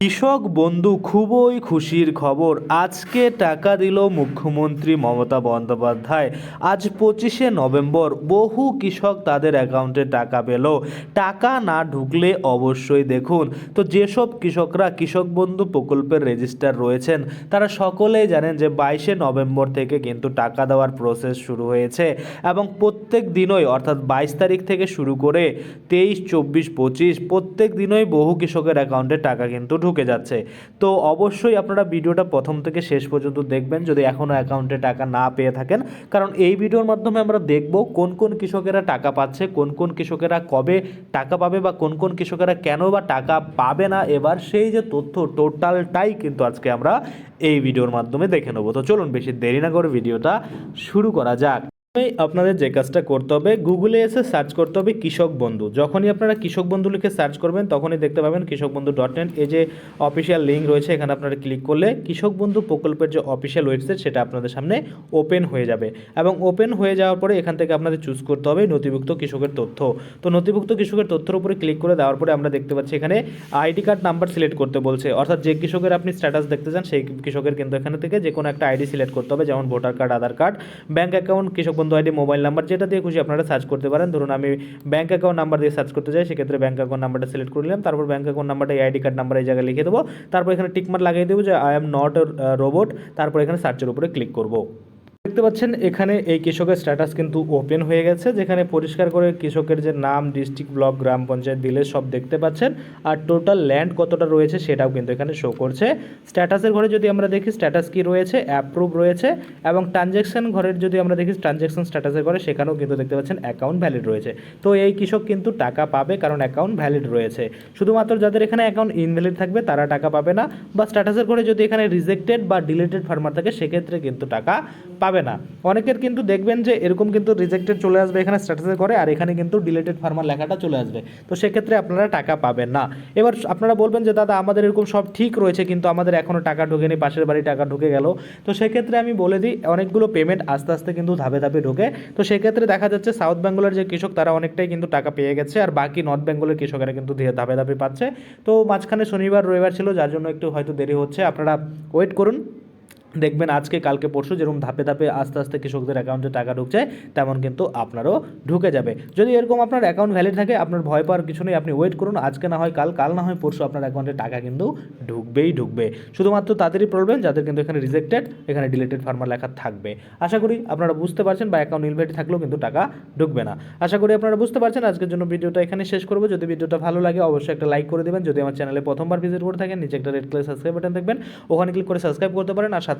কৃষক বন্ধু, খুবই খুশির খবর। আজকে টাকা দিল মুখ্যমন্ত্রী মমতা বন্দ্যোপাধ্যায়। আজ পঁচিশে নভেম্বর, বহু কৃষক তাদের অ্যাকাউন্টে টাকা পেল। টাকা না ঢুকলে অবশ্যই দেখুন। তো যেসব কৃষকরা, কৃষক বন্ধু প্রকল্পের রেজিস্টার রয়েছেন, তারা সকলেই জানেন যে বাইশে নভেম্বর থেকে কিন্তু টাকা দেওয়ার প্রসেস শুরু হয়েছে এবং প্রত্যেক দিনই, অর্থাৎ বাইশ তারিখ থেকে শুরু করে তেইশ, চব্বিশ, পঁচিশ, প্রত্যেক দিনই বহু কৃষকের অ্যাকাউন্টে টাকা কিন্তু ঢুকে যাচ্ছে। তো অবশ্যই আপনারা ভিডিওটা প্রথম থেকে শেষ পর্যন্ত দেখবেন যদি এখনও অ্যাকাউন্টে টাকা না পেয়ে থাকেন। কারণ এই ভিডিওর মাধ্যমে আমরা দেখব কোন কোন কৃষকেরা টাকা পাচ্ছে, কোন কোন কৃষকেরা কবে টাকা পাবে বা কোন কোন কৃষকেরা কেন বা টাকা পাবে না। এবার সেই যে তথ্য টোটালটাই কিন্তু আজকে আমরা এই ভিডিওর মাধ্যমে দেখে নেব। তো চলুন বেশি দেরি না করে ভিডিওটা শুরু করা যাক। আপনাদের যে কাজটা করতে হবে গুগলে এসে সার্চ করতে হবে কৃষক বন্ধু। যখনই আপনারা কৃষক বন্ধু লিখে সার্চ করবেন, তখনই দেখতে পাবেন কৃষক বন্ধু ডট নেট এই যে অফিসিয়াল লিঙ্ক রয়েছে, এখানে আপনারা ক্লিক করলে কৃষক বন্ধু প্রকল্পের যে অফিসিয়াল ওয়েবসাইট সেটা আপনাদের সামনে ওপেন হয়ে যাবে। এবং ওপেন হয়ে যাওয়ার পরে এখান থেকে আপনাদের চুজ করতে হবে নথিভুক্ত কৃষকের তথ্য। তো নথিভুক্ত কৃষকের তথ্যের উপরে ক্লিক করে দেওয়ার পরে আমরা দেখতে পাচ্ছি এখানে আইডি কার্ড নাম্বার সিলেক্ট করতে বলছে। অর্থাৎ যে কৃষকের আপনি স্ট্যাটাস দেখতে চান, সেই কৃষকের কিন্তু এখানে থেকে যে কোনো একটা আইডি সিলেক্ট করতে হবে, যেমন voter card Aadhaar card bank account Krishak Bandhu ID, mobile number যেটা দিয়ে খুশি আপনারা সার্চ করতে পারেন। ধরুন আমি ব্যাঙ্ক অ্যাকাউন্ট নাম্বার দিয়ে সার্চ করতে চাই, সেক্ষেত্রে ব্যাঙ্ক অ্যাকাউন্ট নাম্বারটা সিলেক্ট করে নিলাম। তারপর ব্যাঙ্ক অ্যাকাউন্ট নাম্বারটা আইডি কার্ড নাম্বার এই জায়গায় লিখে দেবো। তারপর এখানে টিকমার লাগিয়ে দেবো যে আই এম নট রোবট তারপর এখানে সার্চের উপরে ক্লিক করব। দেখতে পাচ্ছেন, এখানে এই কৃষকের স্ট্যাটাস কিন্তু ওপেন হয়ে গেছে, যেখানে পরিষ্কার করে কৃষকের যে নাম ডিস্ট্রিক্ট ব্লক গ্রাম পঞ্চায়েত দিলে সব দেখতে পাচ্ছেন। আর টোটাল ল্যান্ড কতটা রয়েছে সেটাও কিন্তু এখানে শো করছে। স্ট্যাটাসের ঘরে যদি আমরা দেখি স্ট্যাটাস কি রয়েছে? অ্যাপ্রুভ রয়েছে। এবং ট্রানজ্যাকশন ঘরের যদি আমরা দেখি ট্রানজ্যাকশন স্ট্যাটাসের ঘরে সেখানেও কিন্তু দেখতে পাচ্ছেন অ্যাকাউন্ট ভ্যালিড রয়েছে। তো এই কৃষক কিন্তু টাকা পাবে কারণ অ্যাকাউন্ট ভ্যালিড রয়েছে। শুধুমাত্র যাদের এখানে অ্যাকাউন্ট ইনভ্যালিড থাকবে, তারা টাকা পাবে না। বা স্ট্যাটাসের ঘরে যদি এখানে রিজেক্টেড বা ডিলেটেড ফার্মার থাকে, সেক্ষেত্রে কিন্তু টাকা পাবে না। অনেকের কিন্তু দেখবেন যে এরকম কিন্তু রিজেক্টেড চলে আসবে, এখানে স্ট্যাটাসে করে, আর এখানে কিন্তু ডিলেটেড ফার্মার লেখাটা চলে আসবে। তো সেক্ষেত্রে আপনারা টাকা পাবেন না। এবার আপনারা বলবেন যে, দাদা, আমাদের এরকম সব ঠিক রয়েছে, কিন্তু আমাদের এখনও টাকা ঢোকেনি, পাশের বাড়ি টাকা ঢুকে গেল। তো সেক্ষেত্রে আমি বলে দিই, অনেকগুলো পেমেন্ট আস্তে আস্তে কিন্তু ধাপে ধাপে ঢোকে। তো সেক্ষেত্রে দেখা যাচ্ছে সাউথ বেঙ্গলের যে কৃষক, তারা অনেকটাই কিন্তু টাকা পেয়ে গেছে, আর বাকি নর্থ বেঙ্গলের কৃষকেরা কিন্তু ধীরে ধাপে ধাপে পাচ্ছে। তো মাঝখানে শনিবার, রবিবার ছিল, যার জন্য একটু হয়তো দেরি হচ্ছে। আপনারা ওয়েট করুন। দেখবেন আজকে, কালকে, পরশু যেরকম ধাপে ধাপে আস্তে আস্তে কৃষকদের অ্যাকাউন্টে টাকা ঢুকছে, তেমন কিন্তু আপনারও ঢুকে যাবে। যদি এরকম আপনার অ্যাকাউন্ট ভ্যালিড থাকে, আপনার ভয় পাওয়ার কিছু নেই, আপনি ওয়েট করুন, আজকে না হয় কাল কাল না হয় পরশু আপনার অ্যাকাউন্টে টাকা কিন্তু ঢুকবেই ঢুকবে। শুধুমাত্র তাদেরই প্রবলেম যাদের কিন্তু এখানে রিজেক্টেড এখানে ডিলেটেড ফার্মার লেখা থাকবে। আশা করি আপনারা বুঝতে পারছেন বা অ্যাকাউন্ট ইনভ্যালিড থাকলেও কিন্তু টাকা ঢুকবে না। আশা করি আপনারা বুঝতে পারছেন, আজকের জন্য ভিডিওটা এখানে শেষ করব। যদি ভিডিওটা ভালো লাগে, অবশ্যই একটা লাইক করে দেবেন। যদি আমার চ্যানেলে প্রথমবার ভিজিট করে থাকেন, নিচে একটা রেড কালার সাবস্ক্রাইব বাটন দেখবেন। ওখানে ক্লিক করে সাবস্ক্রাইব করতে পারেন, আর সাথে